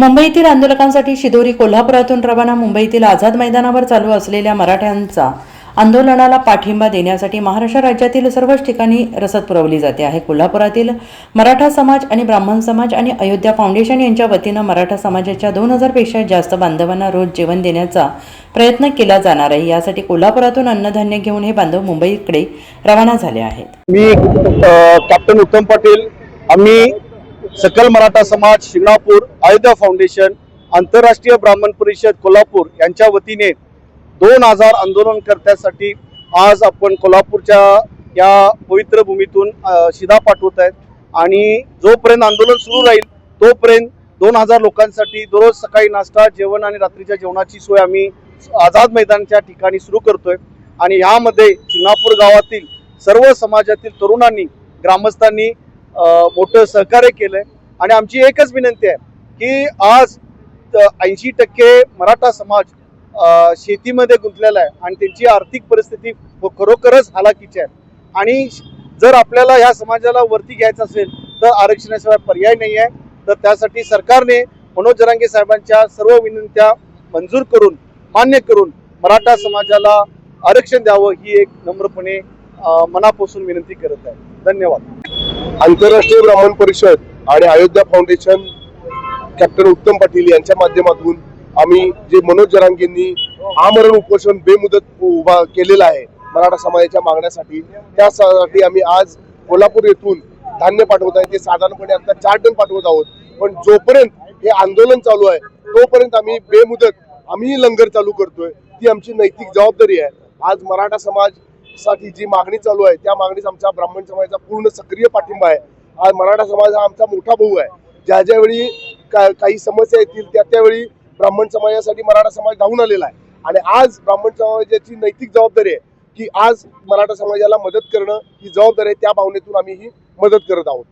मुंबईतील आंदोलकांसाठी शिदोरी कोल्हापुरातून रवाना मुंबईतील आझाद मैदानावर चालू असलेल्या मराठ्यांचा आंदोलनाला पाठिंबा देण्यासाठी महाराष्ट्र राज्यातील सर्वच ठिकाणी रसद पुरवली जाते आहे. कोल्हापुरातील मराठा समाज आणि ब्राह्मण समाज आणि अयोध्या फाउंडेशन यांच्या वतीनं मराठा समाजाच्या दोन हजारपेक्षा जास्त बांधवांना रोज जेवण देण्याचा प्रयत्न केला जाणार आहे. यासाठी कोल्हापुरातून अन्नधान्य घेऊन हे बांधव मुंबईकडे रवाना झाले आहेत. मी कॅप्टन उत्तम पाटील. आम्ही सकल मराठा समाज शिंगणापूर अयोध्या फाउंडेशन आंतरराष्ट्रीय ब्राह्मण परिषद कोल्हापूर यांच्या वतीने दोन हजार आंदोलनकर्त्यासाठी आज आपण कोल्हापूरच्या या पवित्र भूमीतून शिधा पाठवत आहेत. आणि जोपर्यंत आंदोलन सुरू राहील तोपर्यंत दोन हजार लोकांसाठी दररोज सकाळी नाश्ता जेवण आणि रात्रीच्या जेवणाची सोय आम्ही आझाद मैदानच्या ठिकाणी सुरू करतोय. आणि यामध्ये शिंगणापूर गावातील सर्व समाजातील तरुणांनी ग्रामस्थांनी मोठं सहकार्य केलंय. आणि आमची एकच विनंती आहे की आज ऐंशी टक्के मराठा समाज शेतीमध्ये गुंतलेला आहे आणि त्यांची आर्थिक परिस्थिती खरोखरच हालाकीची आहे. आणि जर आपल्याला ह्या समाजाला वरती घ्यायचं असेल तर आरक्षणाशिवाय पर्याय नाही आहे. तर त्यासाठी सरकारने मनोज जरांगे साहेबांच्या सर्व विनंत्या मंजूर करून मान्य करून मराठा समाजाला आरक्षण द्यावं ही एक नम्रपणे मनापासून विनंती करत आहे. धन्यवाद. आंतरराष्ट्रीय ब्राह्मण परिषद आणि अयोध्या फाउंडेशन कॅप्टन उत्तम पाटील यांच्या माध्यमातून आम्ही जे मनोज जरांगेंनी आमरण उपोषण बेमुदत उभा केलेलं आहे मराठा समाजाच्या मागण्यासाठी त्यासाठी आम्ही आज कोल्हापूर येथून धान्य पाठवत आहे. ते साधारणपणे आता चार टन पाठवत आहोत. पण जोपर्यंत हे आंदोलन चालू आहे तोपर्यंत आम्ही बेमुदत आम्ही लंगर चालू करतोय. ती आमची नैतिक जबाबदारी आहे. आज मराठा समाज साठी जी मागणी चालू आहे त्या मागणीस आमच्या ब्राह्मण समाजाचा पूर्ण सक्रिय पाठिंबा आहे. आज मराठा समाज हा आमचा मोठा भाऊ आहे. ज्या ज्यावेळी का- काही समस्या येतील त्या त्यावेळी ब्राह्मण समाजासाठी मराठा समाज धावून आलेला आहे. आणि आज ब्राह्मण समाजाची नैतिक जबाबदारी आहे की आज मराठा समाजाला मदत करणं ही जबाबदारी आहे त्या भावनेतून आम्ही ही मदत करत आहोत.